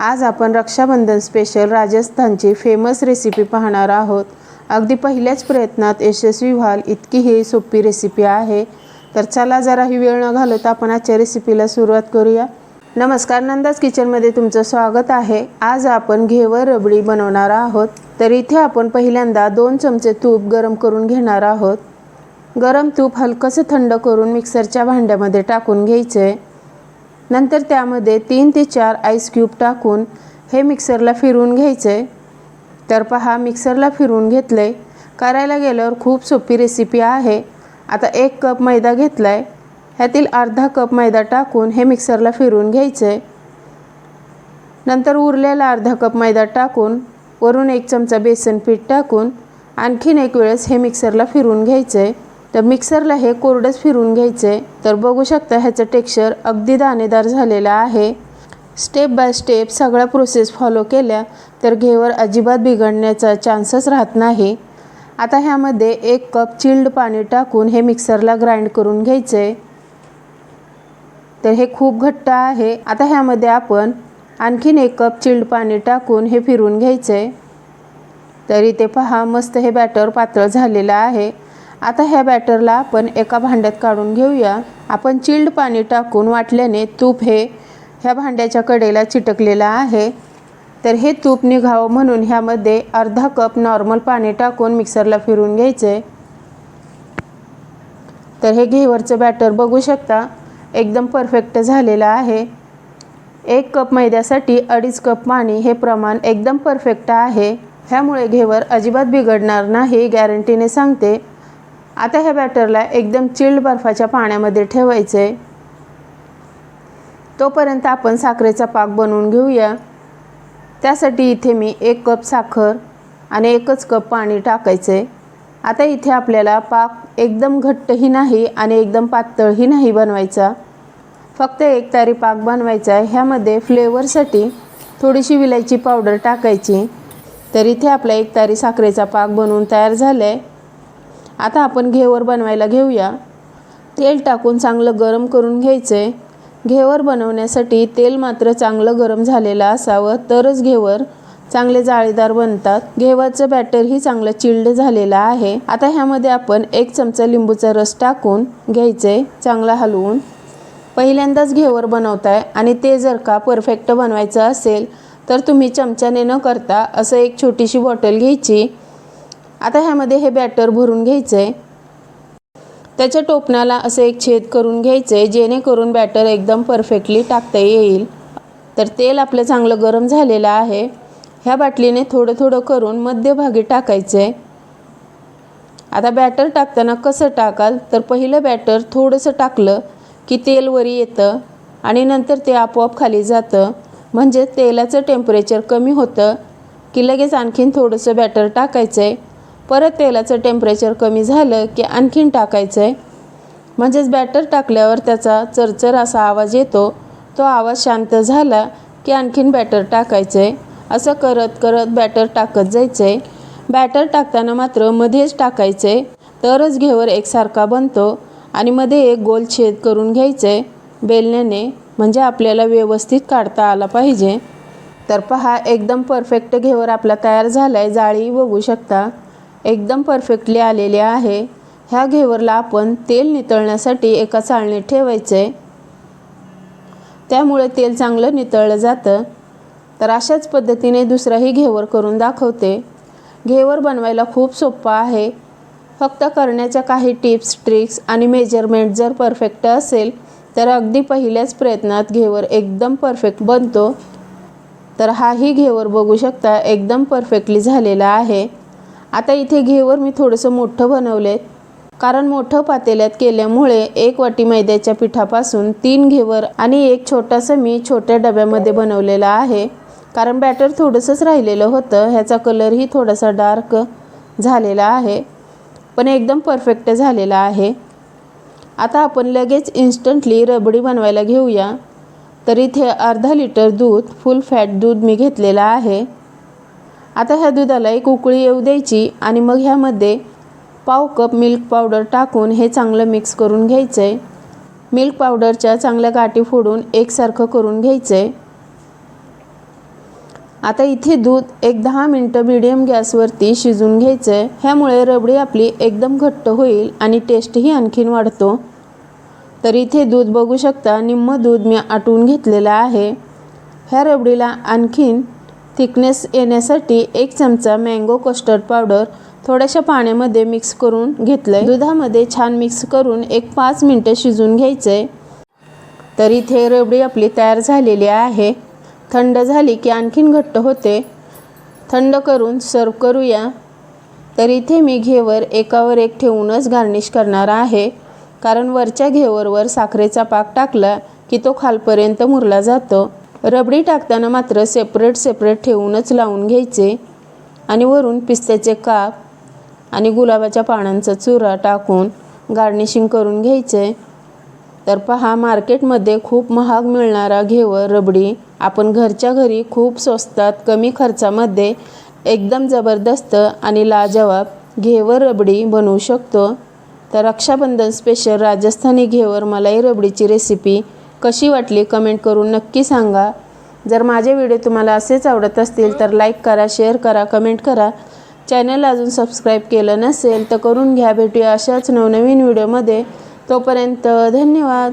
आज आपण रक्षाबंधन स्पेशल राजस्थानची फेमस रेसिपी पाहणार आहोत. अगदी पहिल्याच प्रयत्नात यशस्वी व्हाल इतकी ही सोपी रेसिपी आहे. तर चला जरा ही वेळ न घालवता आपण आजच्या रेसिपीला सुरुवात करूया. नमस्कार नंदाज किचनमध्ये तुमचं स्वागत आहे. आज आपण घेवर रबडी बनवणार आहोत. तर इथे आपण पहिल्यांदा दोन चमचे तूप गरम करून घेणार आहोत. गरम तूप हलकंसं थंड करून मिक्सरच्या भांड्यामध्ये टाकून घ्यायचं आहे नंतर त्यामध्ये तीन ते चार आईस क्यूब टाकून हे मिक्सरला फिरवून घ्यायचे. तर पहा मिक्सरला फिरवून घेतले करायला गेल्यावर खूप सोपी रेसिपी आहे. आता एक कप मैदा घेतला आहे ह्यातील अर्धा कप मैदा टाकून हे मिक्सरला फिरवून घ्यायचे. नंतर उरलेला अर्धा कप मैदा टाकून वरून एक चमचा बेसन पीठ टाकून आणखीन एक वेळेस हे मिक्सरला फिरवून घ्यायचे. तर मिक्सरला हे कोरडंच फिरून घ्यायचे. तर बघू शकता ह्याचं टेक्स्चर अगदी दाणेदार झालेलं आहे. स्टेप बाय स्टेप सगळ्या प्रोसेस फॉलो केल्या तर घेवर अजिबात बिघडण्याचा चान्सच राहत नाही. आता ह्यामध्ये एक कप चिल्ड पाणी टाकून हे मिक्सरला ग्राइंड करून घ्यायचे. तर हे खूप घट्ट आहे. आता ह्यामध्ये आपण आणखीन एक कप चिल्ड पाणी टाकून हे फिरून घ्यायचे. तर इथे पहा मस्त हे बॅटर पातळ झालेलं आहे. आता ह्या बॅटरला आपण एका भांड्यात काढून घेऊया. आपण चिल्ड पाणी टाकून वाटल्याने तूप हे ह्या भांड्याच्या कडेला चिटकलेलं आहे. तर हे तूप निघावं म्हणून ह्यामध्ये अर्धा कप नॉर्मल पाणी टाकून मिक्सरला फिरून घ्यायचे. तर हे घेवरचं बॅटर बघू शकता एकदम परफेक्ट झालेलं आहे. एक कप मैद्यासाठी अडीच कप पाणी हे प्रमाण एकदम परफेक्ट आहे. ह्यामुळे घेवर अजिबात बिघडणार नाही गॅरंटीने सांगते. आता ह्या बॅटरला एकदम चिल्ड बर्फाच्या पाण्यामध्ये ठेवायचे तोपर्यंत आपण साखरेचा पाक बनवून घेऊया. त्यासाठी इथे मी एक कप साखर आणि एकच कप पाणी टाकायचे आता इथे आपल्याला पाक एकदम घट्टही नाही आणि एकदम पातळही नाही बनवायचा. फक्त एक तारी पाक बनवायचा आहे. ह्यामध्ये फ्लेवरसाठी थोडीशी विलायची पावडर टाकायची. तर इथे आपला एक तारी साखरेचा पाक बनवून तयार झाला आहे आता आपण घेवर बनवायला घेऊया. तेल टाकून चांगलं गरम करून घ्यायचे. घेवर बनवण्यासाठी तेल मात्र चांगलं गरम झालेलं असावं तरच घेवर चांगले जाळीदार बनतात. घेवरचं बॅटरही चांगलं चिल्ड झालेलं आहे. आता ह्यामध्ये आपण एक चमचा लिंबूचा रस टाकून घ्यायचे चांगला हलवून. पहिल्यांदाच घेवर बनवताय आणि ते जर का परफेक्ट बनवायचं असेल तर तुम्ही चमच्याने न करता असं एक छोटीशी बॉटल घ्यायची. आता ह्यामध्ये हे बॅटर भरून घ्यायचं आहे त्याच्या टोपणाला असं एक छेद करून घ्यायचं आहे जेणेकरून बॅटर एकदम परफेक्टली टाकता येईल. तर तेल आपलं चांगलं गरम झालेलं आहे. ह्या बाटलीने थोडं थोडं करून मध्यभागी टाकायचं आहे आता बॅटर टाकताना कसं टाकाल? तर पहिलं बॅटर थोडंसं टाकलं की तेल वरी येतं आणि नंतर ते आपोआप खाली जातं. म्हणजे तेलाचं टेम्परेचर कमी होतं की लगेच आणखीन थोडंसं बॅटर टाकायचं आहे परत तेलाचं टेम्परेचर कमी झालं की आणखीन टाकायचं आहे म्हणजेच बॅटर टाकल्यावर त्याचा चरचर असा आवाज येतो. तो आवाज शांत झाला की आणखीन बॅटर टाकायचं आहे असं करत करत बॅटर टाकत जायचं आहे बॅटर टाकताना मात्र मध्येच टाकायचं आहे तरच घेवर एकसारखा बनतो आणि मध्ये एक गोल छेद करून घ्यायचं आहे बेलण्याने म्हणजे आपल्याला व्यवस्थित काढता आला पाहिजे. तर पहा एकदम परफेक्ट घेवर आपला तयार झाला आहे जाळी बघू शकता. एकदम परफेक्टली आलेली आहे. ह्या घेवरला आपण तेल नितळण्यासाठी एका चाळणीत ठेवायचे त्यामुळे तेल चांगलं नितळलं जातं. तर अशाच पद्धतीने दुसराही घेवर करून दाखवते. घेवर बनवायला खूप सोपं आहे. फक्त करण्याच्या काही टिप्स ट्रिक्स आणि मेजरमेंट जर परफेक्ट असेल तर अगदी पहिल्याच प्रयत्नात घेवर एकदम परफेक्ट बनतो. तर हाही घेवर बघू शकता एकदम परफेक्टली झालेला आहे. आता इथे घेवर मी थोडंसं मोठं बनवले कारण मोठं पातेल्यात केल्यामुळे एक वाटी मैद्याच्या पिठापासून तीन घेवर आणि एक छोटासा मी छोट्या डब्यामध्ये बनवलेला आहे. कारण बॅटर थोडंसंच राहिलेलं होतं ह्याचा कलरही थोडासा डार्क झालेला आहे. पण एकदम परफेक्ट झालेला आहे. आता आपण लगेच इन्स्टंटली रबडी बनवायला घेऊया. तर इथे अर्धा लिटर दूध फुल फॅट दूध मी घेतलेलं आहे. आता ह्या दुधाला एक उकळी येऊ द्यायची आणि मग ह्यामध्ये पाव कप मिल्क पावडर टाकून हे चांगलं मिक्स करून घ्यायचं आहे मिल्क पावडरच्या चांगल्या गाठी फोडून एकसारखं करून घ्यायचं आहे आता इथे दूध एक दहा मिनटं मिडियम गॅसवरती शिजून घ्यायचं आहे ह्यामुळे रबडी आपली एकदम घट्ट होईल आणि टेस्टही आणखीन वाढतो. तर इथे दूध बघू शकता निम्म दूध मी आटवून घेतलेलं आहे. ह्या रबडीला आणखीन थिकनेस येण्यासाठी एक चमचा मँगो कस्टर्ड पावडर थोड्याशा पाण्यामध्ये मिक्स करून घेतलं आहे दुधामध्ये छान मिक्स करून एक पाच मिनटं शिजून घ्यायचं आहे तर इथे रबडी आपली तयार झालेली आहे. थंड झाली की आणखीन घट्ट होते. थंड करून सर्व करूया. तर इथे मी घेवर एकावर एक ठेवूनच गार्निश करणार आहे. कारण वरच्या घेवरवर साखरेचा पाक टाकला की तो खालपर्यंत मुरला जातो. रबडी टाकताना मात्र सेपरेट सेपरेट ठेवूनच लावून घ्यायचे. आणि वरून पिस्त्याचे काप आणि गुलाबाच्या पानांचा चुरा टाकून गार्निशिंग करून घ्यायचे. तर पहा मार्केटमध्ये खूप महाग मिळणारा घेवर रबडी आपण घरच्या घरी खूप स्वस्तात कमी खर्चामध्ये एकदम जबरदस्त आणि लाजवाब घेवर रबडी बनवू शकतो. तर रक्षाबंधन स्पेशल राजस्थानी घेवर मलाई रबडीची रेसिपी कशी वाटली कमेंट करून नक्की सांगा. जर माझे व्हिडिओ तुम्हाला असेच आवडत असतील तर लाईक करा शेअर करा कमेंट करा. चॅनल अजून सबस्क्राईब केलं नसेल तर करून घ्या. भेटूया अशाच नवनवीन व्हिडिओमध्ये. तोपर्यंत धन्यवाद.